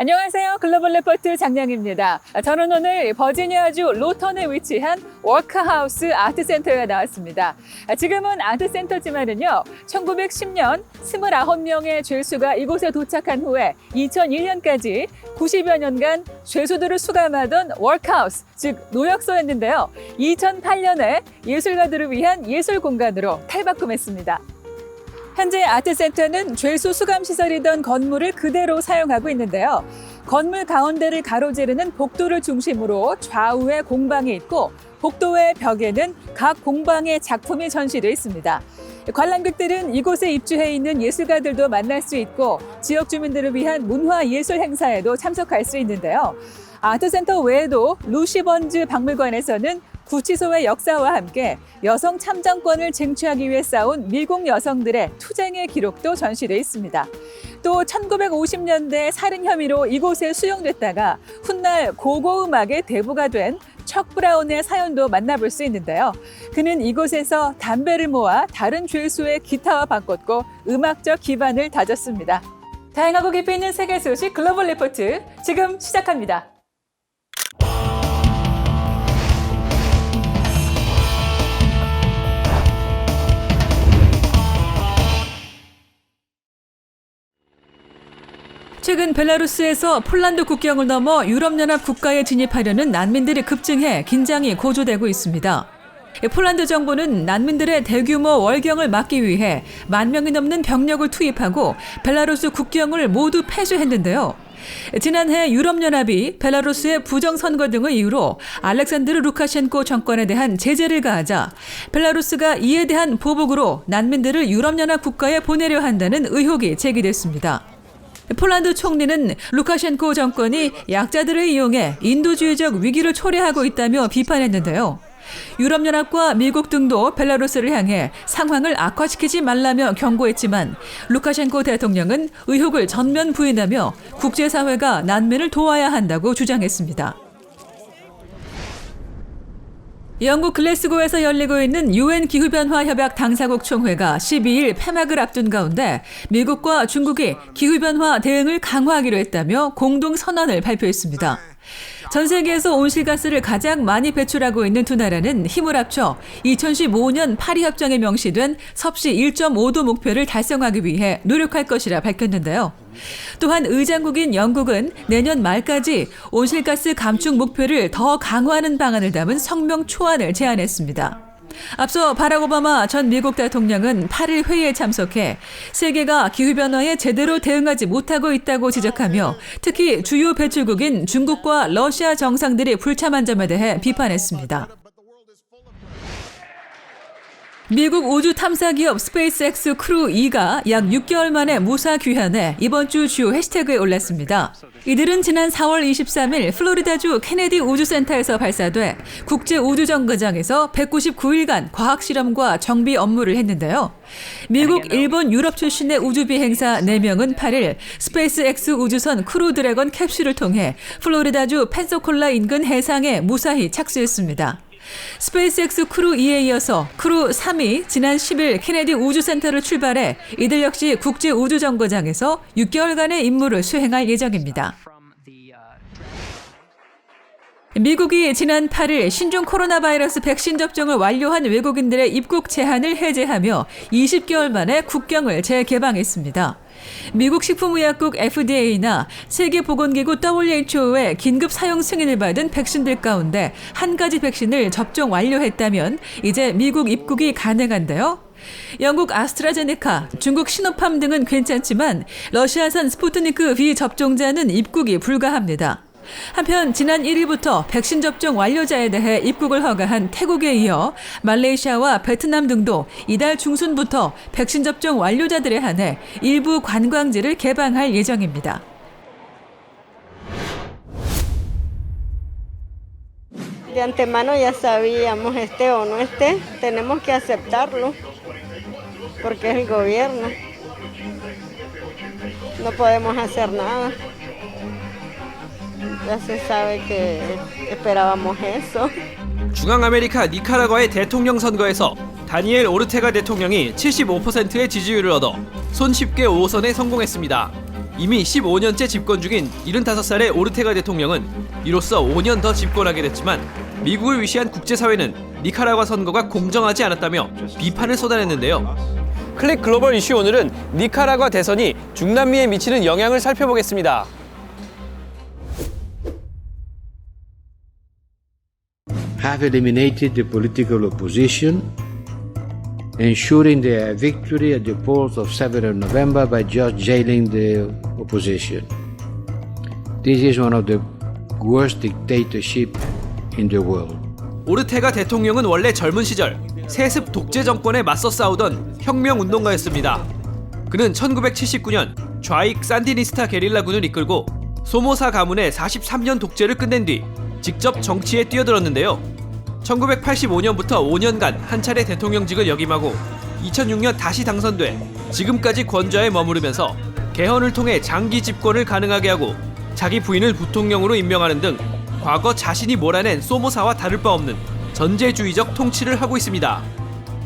안녕하세요. 글로벌 레포트 장량입니다. 저는 오늘 버지니아주 로턴에 위치한 워크하우스 아트센터에 나왔습니다. 지금은 아트센터지만은요, 1910년 29명의 죄수가 이곳에 도착한 후에 2001년까지 90여 년간 죄수들을 수감하던 워크하우스, 즉 노역소였는데요. 2008년에 예술가들을 위한 예술 공간으로 탈바꿈했습니다. 현재 아트센터는 죄수 수감 시설이던 건물을 그대로 사용하고 있는데요. 건물 가운데를 가로지르는 복도를 중심으로 좌우에 공방이 있고 복도의 벽에는 각 공방의 작품이 전시되어 있습니다. 관람객들은 이곳에 입주해 있는 예술가들도 만날 수 있고 지역 주민들을 위한 문화 예술 행사에도 참석할 수 있는데요. 아트센터 외에도 루시번즈 박물관에서는 구치소의 역사와 함께 여성 참정권을 쟁취하기 위해 싸운 미국 여성들의 투쟁의 기록도 전시되어 있습니다. 또 1950년대 살인 혐의로 이곳에 수용됐다가 훗날 고고 음악의 대부가 된 척 브라운의 사연도 만나볼 수 있는데요. 그는 이곳에서 담배를 모아 다른 죄수의 기타와 바꿨고 음악적 기반을 다졌습니다. 다양하고 깊이 있는 세계 소식 글로벌 리포트 지금 시작합니다. 최근 벨라루스에서 폴란드 국경을 넘어 유럽연합 국가에 진입하려는 난민들이 급증해 긴장이 고조되고 있습니다. 폴란드 정부는 난민들의 대규모 월경을 막기 위해 만 명이 넘는 병력을 투입하고 벨라루스 국경을 모두 폐쇄했는데요. 지난해 유럽연합이 벨라루스의 부정선거 등의 이유로 알렉산드르 루카셴코 정권에 대한 제재를 가하자 벨라루스가 이에 대한 보복으로 난민들을 유럽연합 국가에 보내려 한다는 의혹이 제기됐습니다. 폴란드 총리는 루카셴코 정권이 약자들을 이용해 인도주의적 위기를 초래하고 있다며 비판했는데요. 유럽연합과 미국 등도 벨라루스를 향해 상황을 악화시키지 말라며 경고했지만 루카셴코 대통령은 의혹을 전면 부인하며 국제사회가 난민을 도와야 한다고 주장했습니다. 영국 글래스고에서 열리고 있는 유엔 기후변화 협약 당사국 총회가 12일 폐막을 앞둔 가운데 미국과 중국이 기후변화 대응을 강화하기로 했다며 공동 선언을 발표했습니다. 전 세계에서 온실가스를 가장 많이 배출하고 있는 두 나라는 힘을 합쳐 2015년 파리 협정에 명시된 섭씨 1.5도 목표를 달성하기 위해 노력할 것이라 밝혔는데요. 또한 의장국인 영국은 내년 말까지 온실가스 감축 목표를 더 강화하는 방안을 담은 성명 초안을 제안했습니다. 앞서 바락 오바마 전 미국 대통령은 8일 회의에 참석해 세계가 기후변화에 제대로 대응하지 못하고 있다고 지적하며 특히 주요 배출국인 중국과 러시아 정상들이 불참한 점에 대해 비판했습니다. 미국 우주 탐사 기업 스페이스X 크루 2가 약 6개월 만에 무사 귀환해 이번 주 주요 해시태그에 올랐습니다. 이들은 지난 4월 23일 플로리다주 케네디 우주센터에서 발사돼 국제 우주 정거장에서 199일간 과학 실험과 정비 업무를 했는데요. 미국, 일본, 유럽 출신의 우주 비행사 4명은 8일 스페이스X 우주선 크루 드래건 캡슐을 통해 플로리다주 펜서콜라 인근 해상에 무사히 착수했습니다. 스페이스X 크루 2에 이어서 크루 3이 지난 10일 케네디 우주센터를 출발해 이들 역시 국제 우주정거장에서 6개월간의 임무를 수행할 예정입니다. 미국이 지난 8일 신종 코로나 바이러스 백신 접종을 완료한 외국인들의 입국 제한을 해제하며 20개월 만에 국경을 재개방했습니다. 미국 식품의약국 FDA나 세계보건기구 WHO의 긴급 사용 승인을 받은 백신들 가운데 한 가지 백신을 접종 완료했다면 이제 미국 입국이 가능한데요. 영국 아스트라제네카, 중국 시노팜 등은 괜찮지만 러시아산 스푸트니크 V 접종자는 입국이 불가합니다. 한편 지난 1일부터 백신 접종 완료자에 대해 입국을 허가한 태국에 이어 말레이시아와 베트남 등도 이달 중순부터 백신 접종 완료자들에 한해 일부 관광지를 개방할 예정입니다. Ya se sabe que esperábamos eso. 중앙아메리카 니카라과의 대통령 선거에서 다니엘 오르테가 대통령이 75%의 지지율을 얻어 손쉽게 5선에 성공했습니다. 이미 15년째 집권 중인 75살의 오르테가 대통령은 이로써 5년 더 집권하게 됐지만 미국을 위시한 국제사회는 니카라과 선거가 공정하지 않았다며 비판을 쏟아냈는데요. 클릭 글로벌 이슈 오늘은 니카라과 대선이 중남미에 미치는 영향을 살펴보겠습니다. Have eliminated the political opposition, ensuring their victory at the polls of 7th November by just jailing the opposition. This is one of the worst dictatorships in the world. 오르테가 대통령은 원래 젊은 시절 세습 독재 정권에 맞서 싸우던 혁명 운동가였습니다. 그는 1979년 좌익 산디니스타 게릴라군을 이끌고 소모사 가문의 43년 독재를 끝낸 뒤 직접 정치에 뛰어들었는데요. 1985년부터 5년간 한 차례 대통령직을 역임하고 2006년 다시 당선돼 지금까지 권좌에 머무르면서 개헌을 통해 장기 집권을 가능하게 하고 자기 부인을 부통령으로 임명하는 등 과거 자신이 몰아낸 소모사와 다를 바 없는 전제주의적 통치를 하고 있습니다.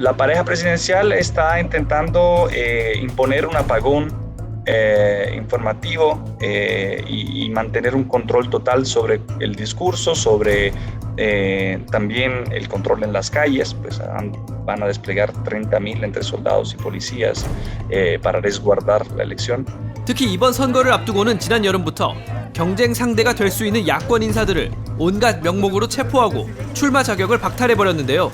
La pareja presidencial está intentando eh, imponer un apagón eh, informativo eh, y, y mantener un control total sobre el discurso, sobre eh, también el control en las calles, pues han- van a desplegar 30.000 entre soldados y policías eh, para resguardar la elección. 특히 이번 선거를 앞두고는 지난 여름부터 경쟁 상대가 될 수 있는 야권 인사들을 온갖 명목으로 체포하고 출마 자격을 박탈해 버렸는데요.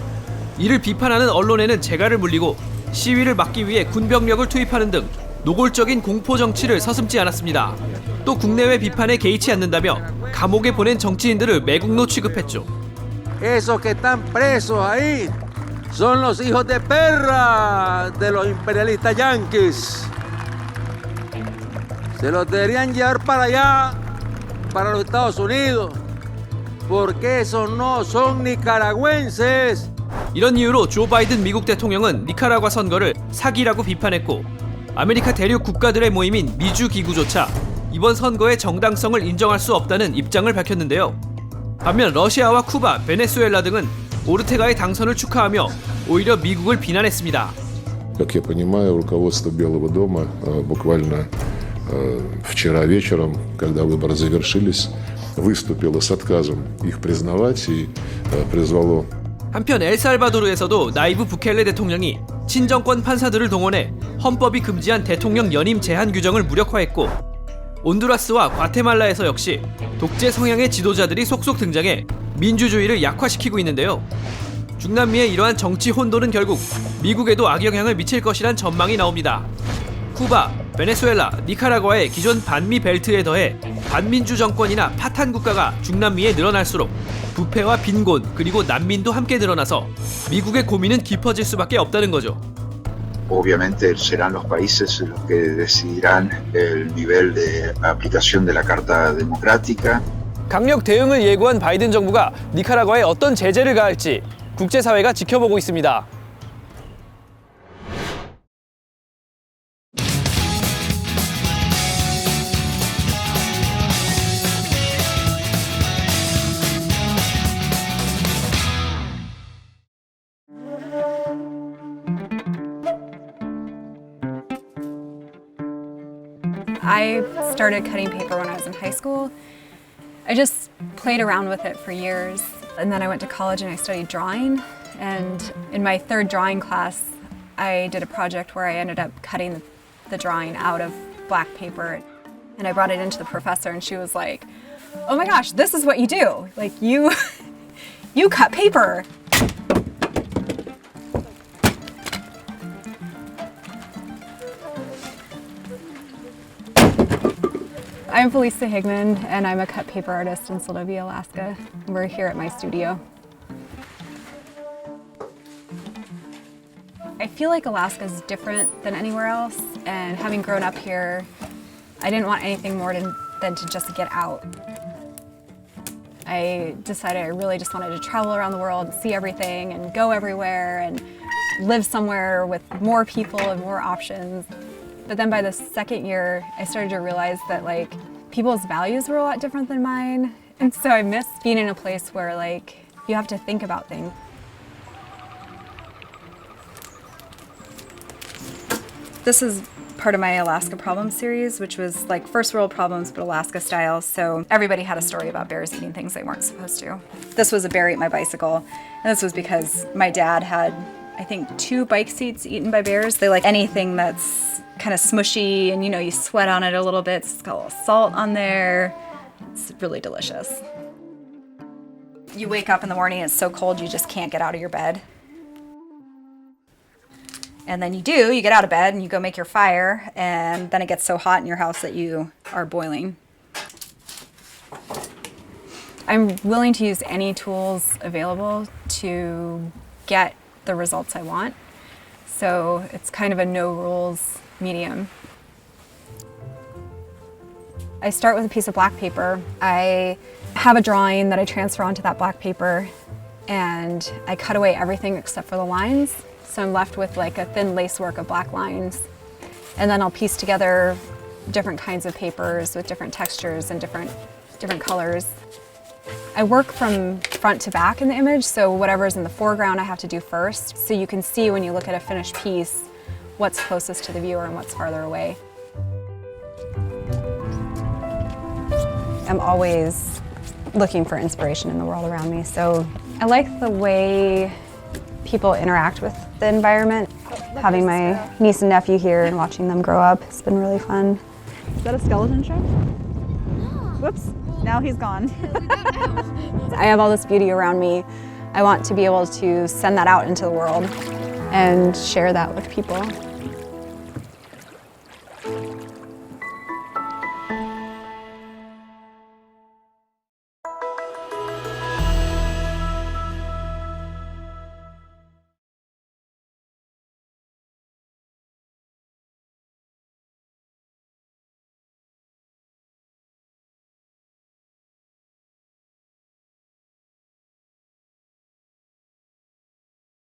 이를 비판하는 언론에는 재갈을 물리고 시위를 막기 위해 군병력을 투입하는 등 노골적인 공포 정치를 서슴지 않았습니다. 또 국내외 비판에 개의치 않는다며 감옥에 보낸 정치인들을 매국노 취급했죠. Esos que están presos ahí son los hijos de perra de los imperialistas yanquis. Se los deberían llevar para allá, para los Estados Unidos, porque esos no son nicaragüenses. 이런 이유로 조 바이든 미국 대통령은 니카라과 선거를 사기라고 비판했고 아메리카 대륙 국가들의 모임인 미주 기구조차 이번 선거의 정당성을 인정할 수 없다는 입장을 밝혔는데요. 반면 러시아와 쿠바, 베네수엘라 등은 오르테가의 당선을 축하하며 오히려 미국을 비난했습니다. Как я понимаю, руководство Белого дома э, буквально э, вчера вечером, когда выборы завершились, выступило с отказом их признавать и э, призвало 한편 엘살바도르에서도 나이브 부켈레 대통령이 친정권 판사들을 동원해 헌법이 금지한 대통령 연임 제한 규정을 무력화했고 온두라스와 과테말라에서 역시 독재 성향의 지도자들이 속속 등장해 민주주의를 약화시키고 있는데요. 중남미의 이러한 정치 혼돈은 결국 미국에도 악영향을 미칠 것이란 전망이 나옵니다. 쿠바, 베네수엘라, 니카라과의 기존 반미 벨트에 더해 반민주 정권이나 파탄 국가가 중남미에 늘어날수록 부패와 빈곤 그리고 난민도 함께 늘어나서 미국의 고민은 깊어질 수밖에 없다는 거죠. Obviamente serán los países los que decidirán el nivel de aplicación de la Carta Democrática. 강력 대응을 예고한 바이든 정부가 니카라과에 어떤 제재를 가할지 국제사회가 지켜보고 있습니다. I started cutting paper when I was in high school. I just played around with it for years. And then I went to college and I studied drawing. And in my third drawing class, I did a project where I ended up cutting the drawing out of black paper. And I brought it into the professor and she was like, "Oh my gosh, this is what you do. Like you you cut paper." I'm Felisa Higman, and I'm a cut paper artist in Sylvia, Alaska. We're here at my studio. I feel like Alaska is different than anywhere else, and having grown up here, I didn't want anything more than, than to just get out. I decided I really just wanted to travel around the world, see everything, and go everywhere, and live somewhere with more people and more options. But then by the second year, I started to realize that like people's values were a lot different than mine. And so I missed being in a place where like you have to think about things. This is part of my Alaska Problem series, which was like first world problems but Alaska style. So everybody had a story about bears eating things they weren't supposed to. This was a bear ate my bicycle, and this was because my dad had, I think, two bike seats eaten by bears. They like anything that's kind of smushy and you know you sweat on it a little bit. It's got a little salt on there. It's really delicious. You wake up in the morning, it's so cold you just can't get out of your bed. And then you do, you get out of bed and you go make your fire, and then it gets so hot in your house that you are boiling. I'm willing to use any tools available to get the results I want. So it's kind of a no rules medium. I start with a piece of black paper. I have a drawing that I transfer onto that black paper and I cut away everything except for the lines. So I'm left with like a thin lacework of black lines. And then I'll piece together different kinds of papers with different textures and different, different colors. I work from front to back in the image, so whatever's in the foreground I have to do first. So you can see when you look at a finished piece what's closest to the viewer and what's farther away. I'm always looking for inspiration in the world around me. So I like the way people interact with the environment. Having my niece and nephew here and watching them grow up has been really fun. Is that a skeleton show? Whoops. Now he's gone. I have all this beauty around me. I want to be able to send that out into the world and share that with people.